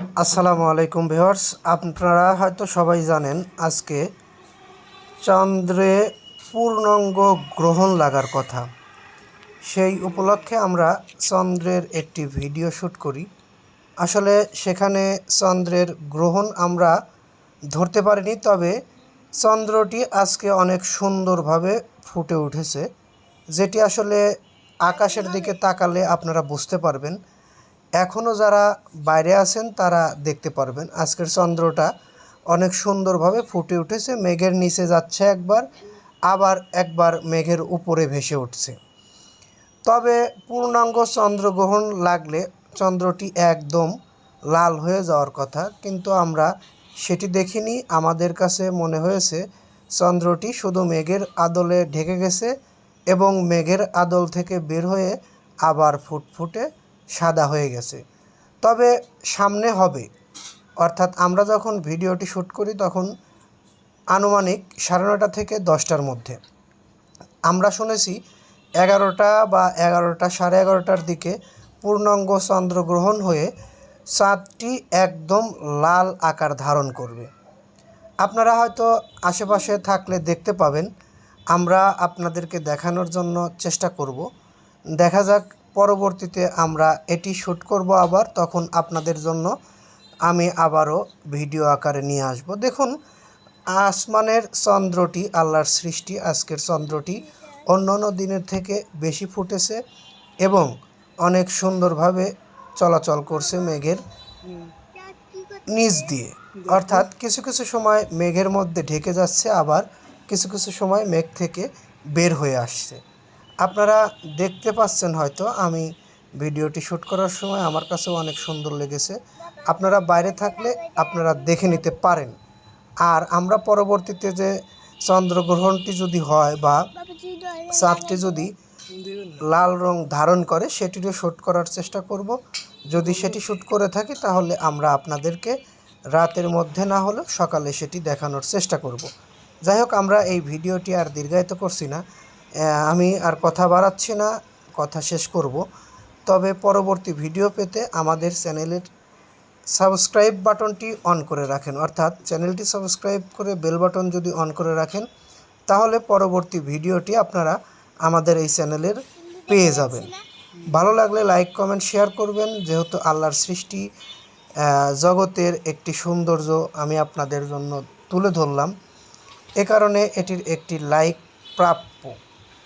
আসসালামু আলাইকুম ভিউয়ার্স, আপনারা হয়তো সবাই জানেন আজকে চন্দ্রে পূর্ণাঙ্গ গ্রহণ লাগার কথা। সেই উপলক্ষে আমরা চন্দ্রের একটি ভিডিও শ্যুট করি। আসলে সেখানে চন্দ্রের গ্রহণ আমরা ধরতে পারিনি, তবে চন্দ্রটি আজকে অনেক সুন্দরভাবে ফুটে উঠেছে, যেটি আসলে আকাশের দিকে তাকালে আপনারা বুঝতে পারবেন। এখনও যারা বাইরে আছেন তারা দেখতে পারবেন। আজকের চন্দ্রটা অনেক সুন্দরভাবে ফুটে উঠেছে। মেঘের নিচে যাচ্ছে একবার, আবার একবার মেঘের উপরে ভেসে উঠছে। তবে পূর্ণাঙ্গ চন্দ্রগ্রহণ লাগলে চন্দ্রটি একদম লাল হয়ে যাওয়ার কথা, কিন্তু আমরা সেটি দেখিনি। আমাদের কাছে মনে হয়েছে চন্দ্রটি শুধু মেঘের আদলে ঢেকে গেছে এবং মেঘের আদল থেকে বের হয়ে আবার ফুটফুটে সাদা হয়ে গেছে। তবে সামনে হবে। অর্থাৎ আমরা যখন ভিডিওটি শ্যুট করি তখন আনুমানিক সাড়ে নটা থেকে দশটার মধ্যে। আমরা শুনেছি এগারোটা বা এগারোটা সাড়ে এগারোটার দিকে পূর্ণাঙ্গ চন্দ্রগ্রহণ হয়ে চাঁদটি একদম লাল আকার ধারণ করবে। আপনারা হয়তো আশেপাশে থাকলে দেখতে পাবেন। আমরা আপনাদেরকে দেখানোর জন্য চেষ্টা করব। দেখা যাক পরবর্তীতে আমরা এটি শ্যুট করব আবার, তখন আপনাদের জন্য আমি আবারও ভিডিও আকারে নিয়ে আসব। দেখুন, আসমানের চন্দ্রটি, আল্লাহর সৃষ্টি, আজকের চন্দ্রটি অন্য অন্য দিনের থেকে বেশি ফুটেছে এবং অনেক সুন্দরভাবে চলাচল করছে মেঘের নিচ দিয়ে। অর্থাৎ কিছু কিছু সময় মেঘের মধ্যে ঢেকে যাচ্ছে, আবার কিছু কিছু সময় মেঘ থেকে বের হয়ে আসছে। আপনারা দেখতে পাচ্ছেন হয়তো আমি ভিডিওটি শ্যুট করার সময় আমার কাছেও অনেক সুন্দর লেগেছে। আপনারা বাইরে থাকলে আপনারা দেখে নিতে পারেন। আর আমরা পরবর্তীতে যে চন্দ্রগ্রহণটি যদি হয় বা চাঁদটি যদি লাল রং ধারণ করে, সেটিরও শ্যুট করার চেষ্টা করব। যদি সেটি শ্যুট করে থাকি, তাহলে আমরা আপনাদেরকে রাতের মধ্যে না হলেও সকালে সেটি দেখানোর চেষ্টা করব। যাই হোক, আমরা এই ভিডিওটি আর দীর্ঘায়িত করছি না। আমি আর কথা বাড়াচ্ছি না, কথা শেষ করব। তবে পরবর্তী ভিডিও পেতে আমাদের চ্যানেলের সাবস্ক্রাইব বাটনটি অন করে রাখেন। অর্থাৎ চ্যানেলটি সাবস্ক্রাইব করে বেল বাটন যদি অন করে রাখেন, তাহলে পরবর্তী ভিডিওটি আপনারা আমাদের এই চ্যানেলের পেয়ে যাবেন। ভালো লাগলে লাইক, কমেন্ট, শেয়ার করবেন। যেহেতু আল্লাহর সৃষ্টি জগতের একটি সৌন্দর্য আমি আপনাদের জন্য তুলে ধরলাম। এ কারণে এটির একটি লাইক প্রাপ্য।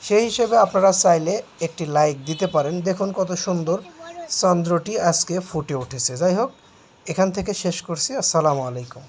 সেই হিসেবে আপনারা চাইলে একটি লাইক দিতে পারেন। দেখুন কত সুন্দর চন্দ্রটি আজকে ফুটে উঠেছে। যাই হোক, এখান থেকে শেষ করছি। আসসালামু আলাইকুম।